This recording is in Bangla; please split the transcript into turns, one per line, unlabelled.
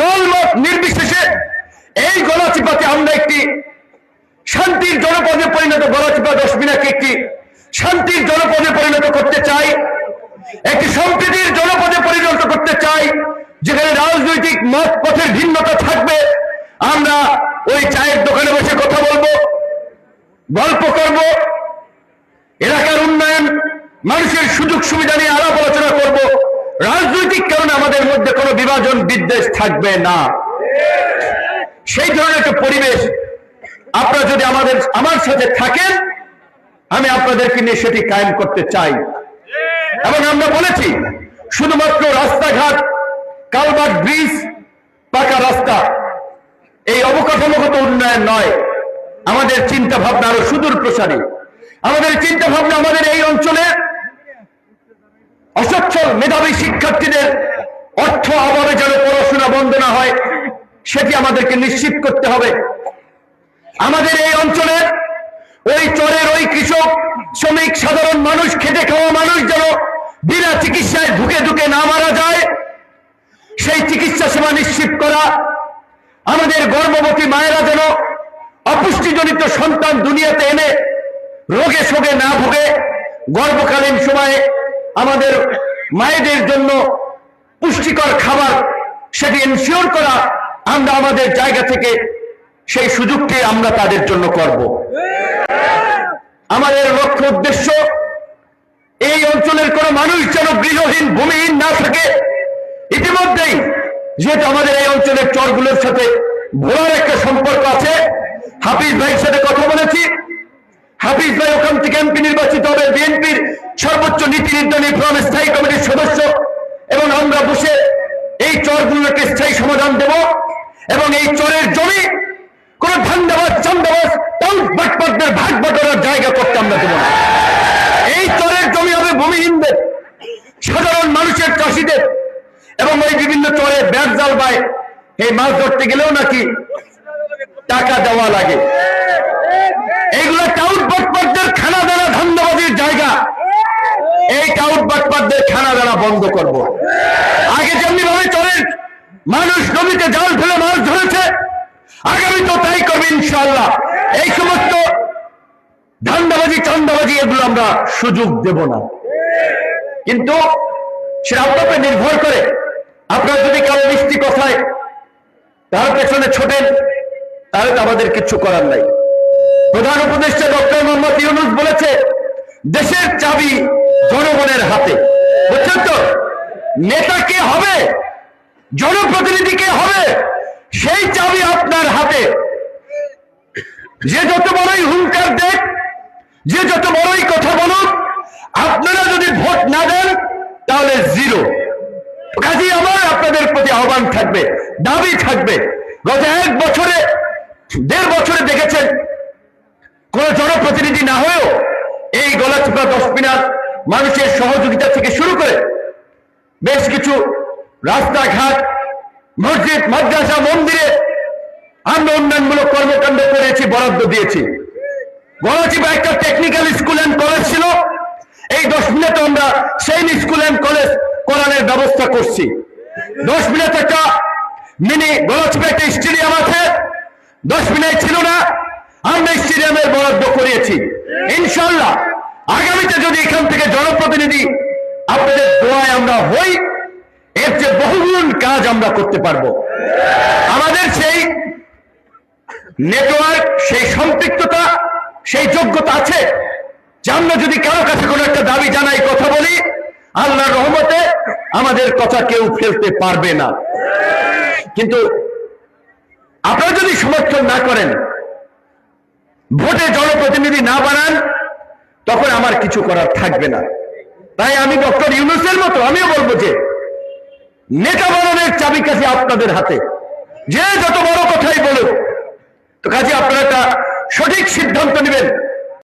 দলমত নির্বিশেষে এই গলাচিপাতে আমরা একটি শান্তির জনপদে পরিণত, গলাচিপা দশমিনাকে একটি শান্তির জনপদে পরিণত করতে চাই, একটি সম্প্রীতির জনপদে পরিণত করতে চাই, যেখানে রাজনৈতিক মত পথের ভিন্নতা থাকবে। আমরা ওই চায়ের দোকানে বসে কথা বলব, গল্প করব, এলাকার উন্নয়ন, মানুষের সুযোগ সুবিধা নিয়ে আলাপ রাজনৈতিক কারণে আমাদের মধ্যে কোনো বিভাজন বিদ্বেষ থাকবে না। সেই ধরনের একটা পরিবেশ আপনারা যদি আমাদের, আমার সাথে থাকেন, আমি আপনাদেরকে নিয়ে সেটি কায়েম করতে চাই। এবং আমরা বলেছি, শুধুমাত্র রাস্তাঘাট, কালভার্ট ব্রিজ, পাকা রাস্তা, এই অবকাঠামোগত উন্নয়ন নয়। আমাদের চিন্তা ভাবনা আরও সুদূর প্রসারী আমাদের চিন্তা ভাবনা আমাদের এই অঞ্চলে অসচ্ছল মেধাবী শিক্ষার্থীদের অর্থ অভাবে যেন পড়াশোনা বন্ধ না হয়, সেটি আমাদেরকে নিশ্চিত করতে হবে। আমাদের এই অঞ্চলের ওই চরের ওই কৃষক, শ্রমিক, সাধারণ মানুষ, খেটে খাওয়া মানুষ যেন বিনা চিকিৎসায় ঢুকে ঢুকে না মারা যায়, সেই চিকিৎসা সেবা নিশ্চিত করা, আমাদের গর্ভবতী মায়েরা যেন অপুষ্টিজনিত সন্তান দুনিয়াতে এনে রোগে শোগে না ভুগে, গর্ভকালীন সময়ে আমাদের মায়েদের জন্য পুষ্টিকর খাবার সেটি এনশিওর করা আমরা আমাদের জায়গা থেকে সেই সুযোগটি আমরা তাদের জন্য করব। আমাদের লক্ষ্য উদ্দেশ্য, এই অঞ্চলের কোন মানুষ যেন গৃহহীন, ভূমিহীন না থাকে। ইতিমধ্যেই যেহেতু আমাদের এই অঞ্চলের চরগুলোর সাথে ভোলার একটা সম্পর্ক আছে, হাফিজ ভাইয়ের সাথে কথা বলেছি। হাফিজ ভাই ওখান থেকে এমপি নির্বাচিত হবে, বিএনপির সর্বোচ্চ নীতি নির্ধারণী ফোরাম স্থায়ী কমিটির সদস্য এবং আমরা বসে এই চরগুলোকে স্থায়ী সমাধান দেব এবং এই চরের জমি কোন ধান্দাবাজ চান্দাবাজ বাটপাটদের ভাগ বাটোয়ারার জায়গা করতে আমরা দেব এই চরের জমি হবে ভূমিহীনদের, সাধারণ মানুষের চাষিদের এবং ওই বিভিন্ন চরে ব্যাগ জাল বায় এই মাছ ধরতে গেলেও নাকি টাকা দেওয়া লাগে এইগুলো টাউট বাটপাটদের খানা দানা ধান্দাবাজির জায়গা এই টাউট বাটপাটদের খানা দানা বন্ধ করব। আগে যেমনি ভাবে চরের মানুষ নদীতে জাল ফেলে মাছ ধরেছে, আগামী তো তাই করবে ইনশাল্লাহ এই সমস্ত ধান্দাবাজি, চান্দাবাজি, এগুলো আমরা সুযোগ দেব না। কিন্তু আপনার উপরে নির্ভর করে। আপনার যদি কারও মিষ্টি কথায় তার পেছনে ছোটেন, তাহলে তো আমাদের কিছু করার নাই। প্রধান উপদেষ্টা ডক্টর মোহাম্মদ ইউনুস বলেছে, দেশের চাবি জনগণের হাতে। বুঝছেন তো নেতা কে হবে? জনপ্রতিনিধি কে হবে? সেই চাবি আপনার হাতে। যে যত বড়ই হুঙ্কার দেখ, যে যত বড়ই কথা বলুক, আপনারা যদি ভোট না দেন, তাহলে জিরো। কাজে আমার আপনাদের প্রতি আহ্বান থাকবে, দাবি থাকবে। গত এক বছরে, দেড় বছরে দেখেছেন, কোন জনপ্রতিনিধি না হয়েও এই গলাচিপা দশমিনার মানুষের সহযোগিতা থেকে শুরু করে বেশ কিছু রাস্তাঘাট, মসজিদ, মাদ্রাসা, মন্দিরে আমরা উন্নয়নমূলক কর্মকাণ্ড করেছি, বরাদ্দ দিয়েছি। গলাচিপা একটা টেকনিক্যাল স্কুল অ্যান্ড কলেজ ছিল, এই দশ মিনিটে আমরা সেই স্কুল অ্যান্ড কলেজ করানোর ব্যবস্থা করছি। দশ মিনিট একটা মিনি গলাচিপা একটা স্টেডিয়াম আছে, দশ মিনিট ছিল না, আমরা স্টেডিয়ামের বরাদ্দ করিয়েছি। ইনশাল্লাহ আগামীতে যদি এখান থেকে জনপ্রতিনিধি আপনাদের দোয়ায় আমরা হই, এর যে বহুগুণ কাজ আমরা করতে পারব। আমাদের সেই নেটওয়ার্ক সেই সম্পৃক্ততা, সেই যোগ্যতা আছে, যে আমরা যদি কারও কাছে কোনো একটা দাবি জানাই, কথা বলি আল্লাহ রহমতে আমাদের কথা কেউ ফেলতে পারবে না। কিন্তু আপনারা যদি সমর্থন না করেন, ভোটে জনপ্রতিনিধি না বানান তখন আমার কিছু করার থাকবে না। তাই আমি ডক্টর ইউনুসের মতো, আমিও বলব যে, নেতা বানানোর চাবিকাঠি আপনাদের হাতে। যে যত বড় কথাই বলুক, তো কাজে আপনারা একটা সঠিক সিদ্ধান্ত নেবেন।